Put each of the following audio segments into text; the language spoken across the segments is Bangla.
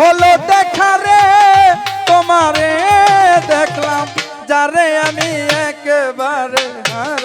হলো দেখা রে তোমারে দেখলাম যারে আমি একেবারে হার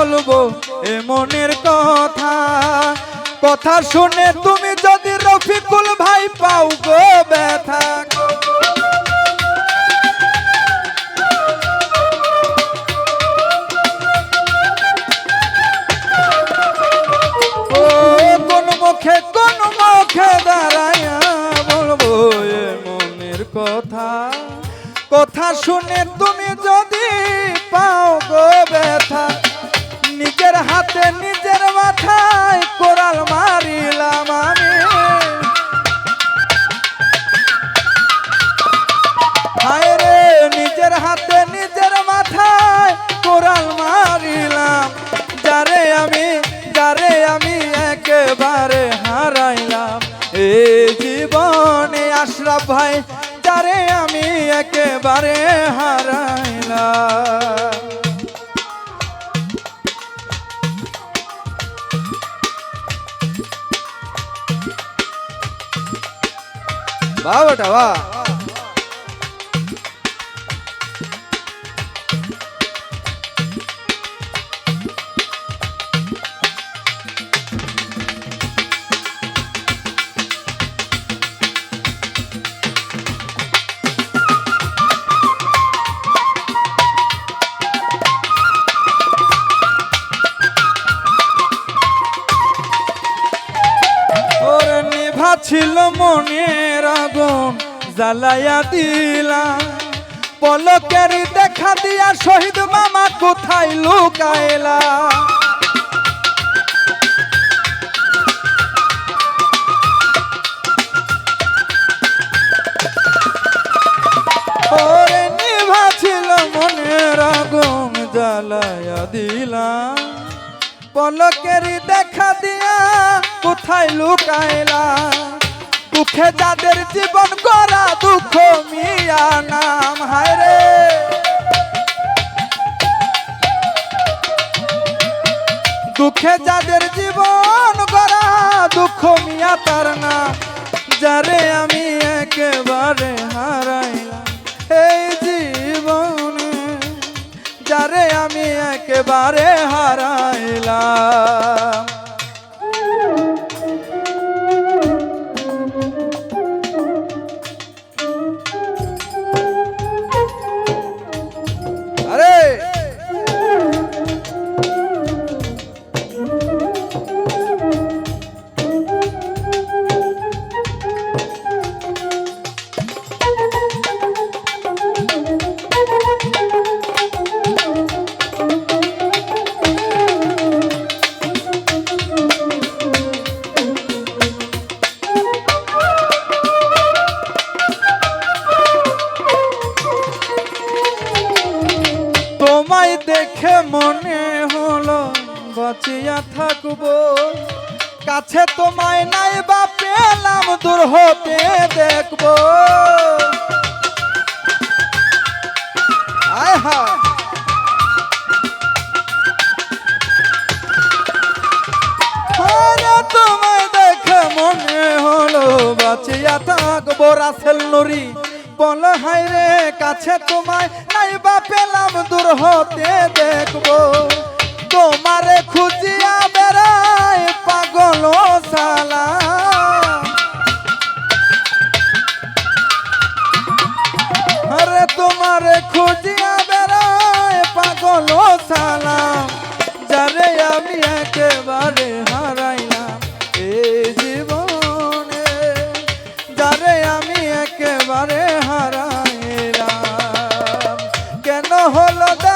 বলব, এ মনের কথা। কথা শুনে তুমি যদি রফিকুল ভাই পাও গো ব্যথা। মুখে, কোন মুখে দাঁড়াইয়া বলব, এ মনের কথা। কথা শুনে তুমি যদি পাও গো ব্যথা। নিজের হাতে, নিজের মাথায় কোরাল মারিলাম আমি। হায় রে, নিজের হাতে, নিজের মাথায় কোরাল মারিলাম। যারে আমি যারে আমি একেবারে হারাইলাম। এ জীবনে আশরাফ ভাই, যারে আমি একেবারে হারাইলাম। বাহ। ওর নিভা ছিল মনের আগুন জ্বালাইয়া দিলা। পলকের দেখা দিয়া শহীদ মামা কোথায় লুকাইলা? দিলাম পলকেরই দেখা দিয়া কোথায় লুকাইলা? দুঃখে যাদের জীবন করা দুঃখ মিয়া নাম, হায় রে। দুঃখে যাদের জীবন করা দুঃখ মিয়া তার নাম, যারে আমি একেবারে হারাইলাম। এই জীবনে যারে আমি একেবারে হারাইলাম। দেখে মনে হলো, বাঁচিয়া থাকব। কাছে তোমায় নাই বা পেলাম, দূর হতে দেখব। আয় তোমায় দেখে মনে হলো, বাঁচিয়া থাকব রাসেল নুরি। বল হাই রে, কাছে তোমায় নাই বা পেলাম, দূর হতে দেখব। তোমারে খুঁজিয়া বেড়ায় পাগল সালা আরে তোমারে খুঁজিয়া বেড়ায় পাগল সালাম যারে আমি একেবারে হারাইলাম কেন হলো